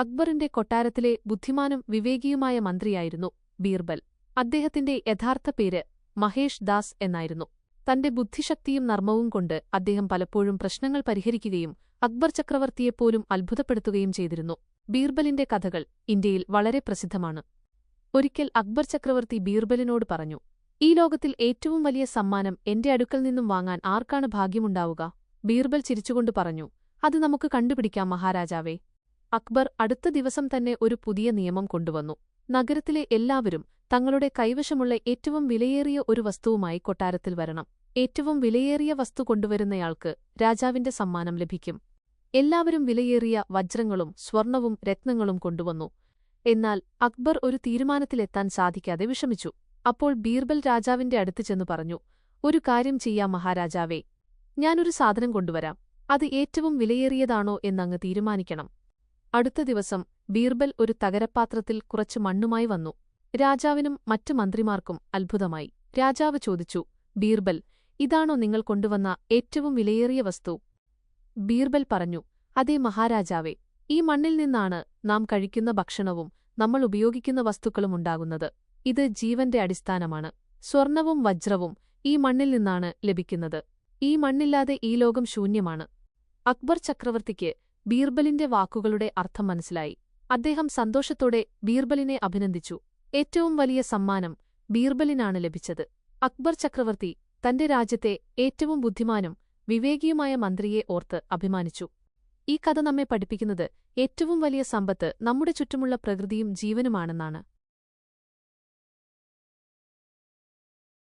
അക്ബറിന്റെ കൊട്ടാരത്തിലെ ബുദ്ധിമാനും വിവേകിയുമായ മന്ത്രിയായിരുന്നു ബീർബൽ. അദ്ദേഹത്തിന്റെ യഥാർത്ഥ പേര് മഹേഷ് ദാസ് എന്നായിരുന്നു. തന്റെ ബുദ്ധിശക്തിയും നർമ്മവും കൊണ്ട് അദ്ദേഹം പലപ്പോഴും പ്രശ്നങ്ങൾ പരിഹരിക്കുകയും അക്ബർ ചക്രവർത്തിയെപ്പോലും അത്ഭുതപ്പെടുത്തുകയും ചെയ്തിരുന്നു. ബീർബലിന്റെ കഥകൾ ഇന്ത്യയിൽ വളരെ പ്രസിദ്ധമാണ്. ഒരിക്കൽ അക്ബർ ചക്രവർത്തി ബീർബലിനോട് പറഞ്ഞു ഈ ലോകത്തിൽ ഏറ്റവും വലിയ സമ്മാനം എന്റെ അടുക്കൽ നിന്നും വാങ്ങാൻ ആർക്കാണ് ഭാഗ്യമുണ്ടാവുക? ബീർബൽ ചിരിച്ചുകൊണ്ട് പറഞ്ഞു അത് നമുക്ക് കണ്ടുപിടിക്കാം മഹാരാജാവേ. അക്ബർ അടുത്ത ദിവസം തന്നെ ഒരു പുതിയ നിയമം കൊണ്ടുവന്നു. നഗരത്തിലെ എല്ലാവരും തങ്ങളുടെ കൈവശമുള്ള ഏറ്റവും വിലയേറിയ ഒരു വസ്തുവുമായി കൊട്ടാരത്തിൽ വരണം. ഏറ്റവും വിലയേറിയ വസ്തു കൊണ്ടുവരുന്നയാൾക്ക് രാജാവിന്റെ സമ്മാനം ലഭിക്കും. എല്ലാവരും വിലയേറിയ വജ്രങ്ങളും സ്വർണവും രത്നങ്ങളും കൊണ്ടുവന്നു. എന്നാൽ അക്ബർ ഒരു തീരുമാനത്തിലെത്താൻ സാധിക്കാതെ വിഷമിച്ചു. അപ്പോൾ ബീർബൽ രാജാവിന്റെ അടുത്ത് ചെന്നു പറഞ്ഞു ഒരു കാര്യം ചെയ്യാം മഹാരാജാവേ. ഞാനൊരു സാധനം കൊണ്ടുവരാം. അത് ഏറ്റവും വിലയേറിയതാണോ എന്നങ്ങ് തീരുമാനിക്കണം. അടുത്ത ദിവസം ബീർബൽ ഒരു തകരപ്പാത്രത്തിൽ കുറച്ച് മണ്ണുമായി വന്നു. രാജാവിനും മറ്റു മന്ത്രിമാർക്കും അത്ഭുതമായി. രാജാവ് ചോദിച്ചു ബീർബൽ ഇതാണോ നിങ്ങൾ കൊണ്ടുവന്ന ഏറ്റവും വിലയേറിയ വസ്തു? ബീർബൽ പറഞ്ഞു അതേ മഹാരാജാവേ ഈ മണ്ണിൽ നിന്നാണ് നാം കഴിക്കുന്ന ഭക്ഷണവും നമ്മൾ ഉപയോഗിക്കുന്ന വസ്തുക്കളും ഉണ്ടാകുന്നത്. ഇത് ജീവന്റെ അടിസ്ഥാനമാണ്. സ്വർണവും വജ്രവും ഈ മണ്ണിൽ നിന്നാണ് ലഭിക്കുന്നത്. ഈ മണ്ണില്ലാതെ ഈ ലോകം ശൂന്യമാണ്. അക്ബർ ചക്രവർത്തിക്ക് ബീർബലിന്റെ വാക്കുകളുടെ അർത്ഥം മനസ്സിലായി. അദ്ദേഹം സന്തോഷത്തോടെ ബീർബലിനെ അഭിനന്ദിച്ചു. ഏറ്റവും വലിയ സമ്മാനം ബീർബലിനാണ് ലഭിച്ചത്. അക്ബർ ചക്രവർത്തി തന്റെ രാജ്യത്തെ ഏറ്റവും ബുദ്ധിമാനും വിവേകിയുമായ മന്ത്രിയെ ഓർത്ത് അഭിമാനിച്ചു. ഈ കഥ നമ്മെ പഠിപ്പിക്കുന്നത് ഏറ്റവും വലിയ സമ്പത്ത് നമ്മുടെ ചുറ്റുമുള്ള പ്രകൃതിയും ജീവനുമാണെന്നാണ്.